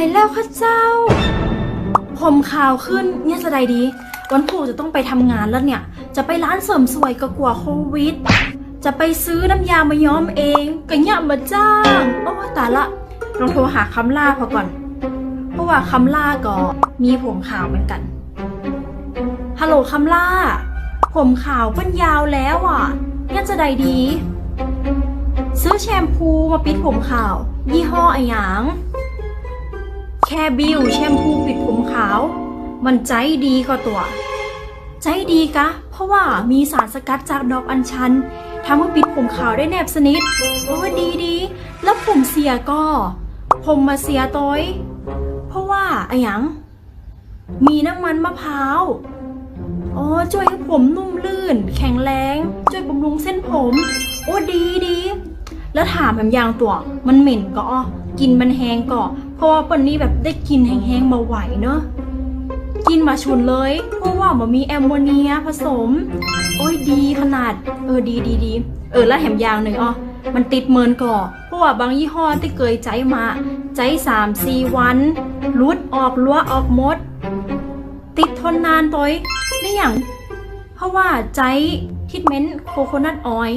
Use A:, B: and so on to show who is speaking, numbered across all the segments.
A: ายแล้วค่ะเจ้า ผมขาวขึ้นเนี่ยจะได้ดี วันผูจะต้องไปทำงานแล้วเนี่ย จะไปร้านเสริมสวยก็กลัวโควิด จะไปซื้อน้ำยามาย้อมเองก็เนี่ยมาจ้างโอ้ตายละลองโทรหาคำล่าพอก่อน เพราะว่าคำล่าก็มีผมขาวเหมือนกันฮัลโหลคำล่า ผมขาวเปิ้นยาวแล้วอะเนี่ยจะได้ดี ซื้อแชมพูมาปิดผมขาว ยี่ห้ออะไรหยาง แค่บิวแชมพูปิดผมขาว มันใจดีก็ตัว ใจดีกะ เพราะว่ามีสารสกัดจากดอกอัญชันทำให้ปิดผมขาวได้แนบสนิทโอ้ดีดี แล้วผมเสียก็ ผมมาเสียต้อยเพราะว่าอะหยังมีน้ำมันมะพร้าวอ๋อช่วยให้ผมนุ่มลื่น แข็งแรงช่วยบำรุงเส้นผม โอ้ดีดี แล้วถามแบบอย่างตัว มันเหม็นก็อ้อกินมันแห้งก็ เพราะว่าปนนี้แบบได้กินแห้งๆมาไหวเนอะกินมาชุนเลย เพราะว่ามันมีแอมโมเนียผสม โอ้ยดีขนาด เออดีดีดีเออแล้วแถมยางหนึ่งอ๋อมันติดเมินก่อ เพราะว่าบางยี่ห้อที่เคยใจมาใจสามสี่วันรุดออกลัวออกมด ติดทนนานตัวองไม่อย่าง เพราะว่าใจทิทเมนต์โคโคนัทออย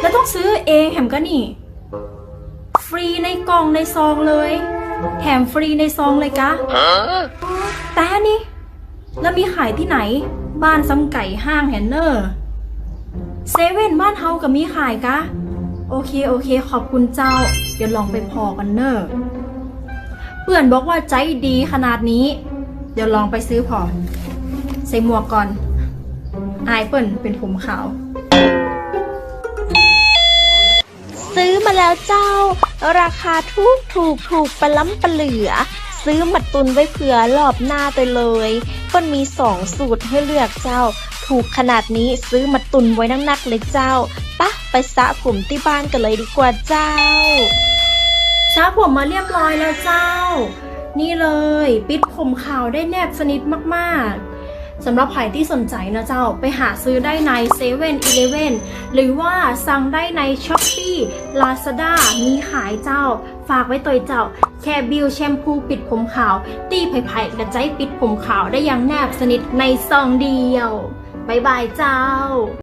A: แล้วต้องซื้อเองแถมก็นี่ ฟรีในกล่องในซองเลย แถมฟรีในซองเลยกะแต่นี่ แล้วมีขายที่ไหน บ้านซ้ำไก่ห้างแฮนเนอร์เซเว่นบ้านเฮากับมีขายกะ โอเคโอเค ขอบคุณเจ้า เดี๋ยวลองไปพอกันเนอะเพื่อนบอกว่าใจดีขนาดนี้ เดี๋ยวลองไปซื้อพอใส่หมวกก่อน อายเปิ่นเป็นผมขาว
B: ซื้อมาแล้วเจ้า ราคาถูกถูกถูกปะล้ำปเหลือ ซื้อมาตุนไว้เผื่อรอบหน้าไปเลยก็มีสองสูตรให้เลือกเจ้า ถูกขนาดนี้ซื้อมาตุนไว้นักๆเลยเจ้าปะไปสระผมที่บ้านกันเลยดีกว่าเจ้า
A: ซาผมมาเรียบร้อยแล้วเจ้า นี่เลย ปิดผมขาวได้แนบสนิทมากๆ สำหรับใครที่สนใจนะเจ้าไปหาซื้อได้ใน7 e เ e ่ e อหรือว่าสั่งได้ใน s h อ p e e Lazada มีขายเจ้า ฝากไว้ตัวเจ้า แค่บิวแชมพูปิดผมขาว ตีไผ่ๆกระใจปิดผมขาวได้อย่างแนบสนิทในซองเดียวบายบายเจ้า